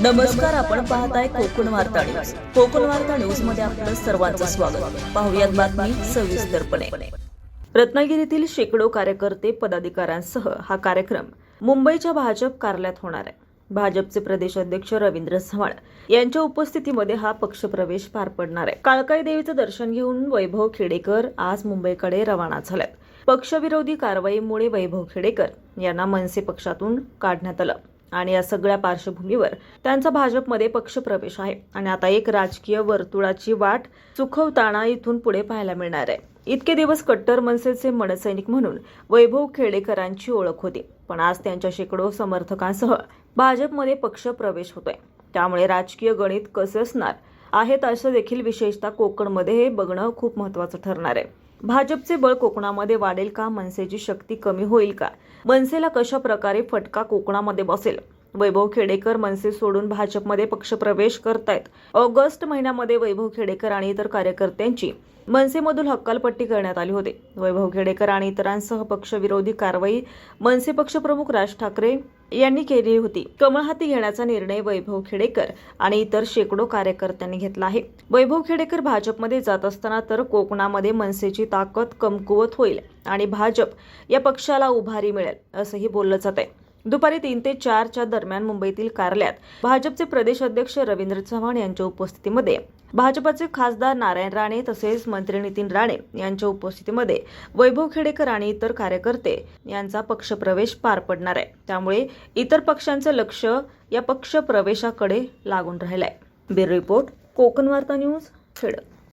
नमस्कार आपण पाहताय कोकण वार्ता न्यूज. कोकण वार्ता न्यूजमध्ये आपलं सर्वांचं स्वागत. पाहुयात बातमी सविस्तरपणे रत्नागिरीतील शेकडो कार्यकर्ते पदाधिकाऱ्यांसह हा कार्यक्रम मुंबईच्या भाजप कार्यालयात होणार आहे. भाजपचे प्रदेश अध्यक्ष रवींद्र चव्हाण यांच्या उपस्थितीमध्ये हा पक्षप्रवेश पार पडणार आहे. काळकाई देवीचं दर्शन घेऊन वैभव खेडेकर आज मुंबईकडे रवाना झाल्यात. पक्षविरोधी कारवाईमुळे वैभव खेडेकर यांना मनसे पक्षातून काढण्यात आलं. आणि या सगळ्या पार्श्वभूमीवर त्यांचा भाजपमध्ये पक्षप्रवेश आहे. आणि आता एक राजकीय वर्तुळाची वाट चुकवताना इथून पुढे पाहायला मिळणार आहे. इतके दिवस कट्टर मनसेचे मनसैनिक म्हणून वैभव खेडेकरांची ओळख होती. पण आज त्यांच्या शेकडो समर्थकांसह भाजपमध्ये पक्ष प्रवेश होतोय. त्यामुळे राजकीय गणित कसे असणार आहेत असं देखील विशेषतः कोकणमध्ये हे बघणं खूप महत्वाचं ठरणार आहे. भाजपचे बळ कोकणामध्ये वाढेल का? मनसेची शक्ती कमी होईल का? मनसेला कशा प्रकारे फटका कोकणामध्ये बसेल? वैभव खेडेकर मनसे सोडून भाजपमध्ये पक्षप्रवेश करतायत. ऑगस्ट महिन्यामध्ये वैभव खेडेकर आणि इतर कार्यकर्त्यांची मनसेमधून हक्कालपट्टी करण्यात आली होती. वैभव खेडेकर आणि इतरांसह पक्षविरोधी कारवाई मनसे पक्षप्रमुख राज ठाकरे यांनी केली होती. कमळ हाती घेण्याचा निर्णय वैभव खेडेकर आणि इतर शेकडो कार्यकर्त्यांनी घेतला आहे. वैभव खेडेकर भाजपमध्ये जात असताना तर कोकणामध्ये मनसेची ताकद कमकुवत होईल आणि भाजप या पक्षाला उभारी मिळेल असंही बोललं जात आहे दुपारी तीन ते चारच्या दरम्यान मुंबईतील कार्यालयात भाजपचे प्रदेश अध्यक्ष रवींद्र चव्हाण यांच्या उपस्थितीमध्ये भाजपचे खासदार नारायण राणे तसेच मंत्री नितीन राणे यांच्या उपस्थितीमध्ये वैभव खेडेकर आणि इतर कार्यकर्ते यांचा पक्षप्रवेश पार पडणार आहे. त्यामुळे इतर पक्षांचं लक्ष या पक्षप्रवेशाकडे लागून राहिलंय. ब्युरो रिपोर्ट कोकण वार्ता न्यूज खेड.